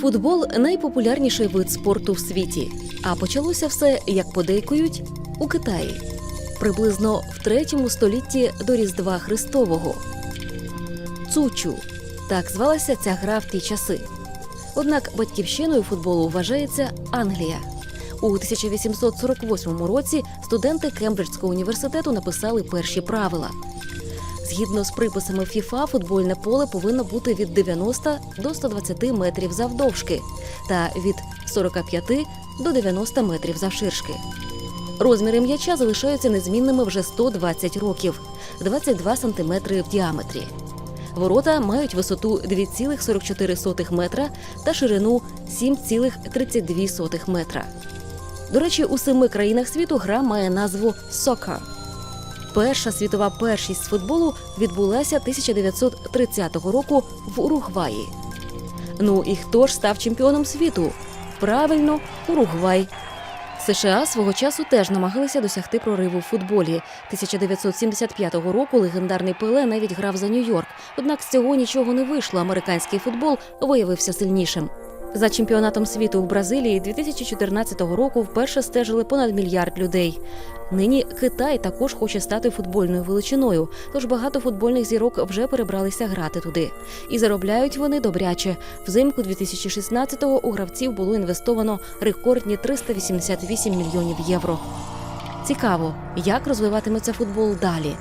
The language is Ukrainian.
Футбол найпопулярніший вид спорту в світі. А почалося все, як подейкують, у Китаї, приблизно в третьому столітті до Різдва Христового. Цучу так звалася ця гра в ті часи. Однак батьківщиною футболу вважається Англія. У 1848 році студенти Кембриджського університету написали перші правила. Згідно з приписами ФІФА, футбольне поле повинно бути від 90 до 120 метрів завдовжки та від 45 до 90 метрів завширшки. Розміри м'яча залишаються незмінними вже 120 років 22 сантиметри в діаметрі. Ворота мають висоту 2,44 метра та ширину 7,32 метра. До речі, у семи країнах світу гра має назву «Soccer». Перша світова першість з футболу відбулася 1930 року в Уругваї. Ну і хто ж став чемпіоном світу? Правильно, Уругвай. США свого часу теж намагалися досягти прориву в футболі. 1975 року легендарний Пеле навіть грав за Нью-Йорк. Однак з цього нічого не вийшло. Американський футбол виявився сильнішим. За чемпіонатом світу в Бразилії 2014 року вперше стежили понад мільярд людей. Нині Китай також хоче стати футбольною величиною, тож багато футбольних зірок вже перебралися грати туди. І заробляють вони добряче. Взимку 2016-го у гравців було інвестовано рекордні 388 мільйонів євро. Цікаво, як розвиватиметься футбол далі.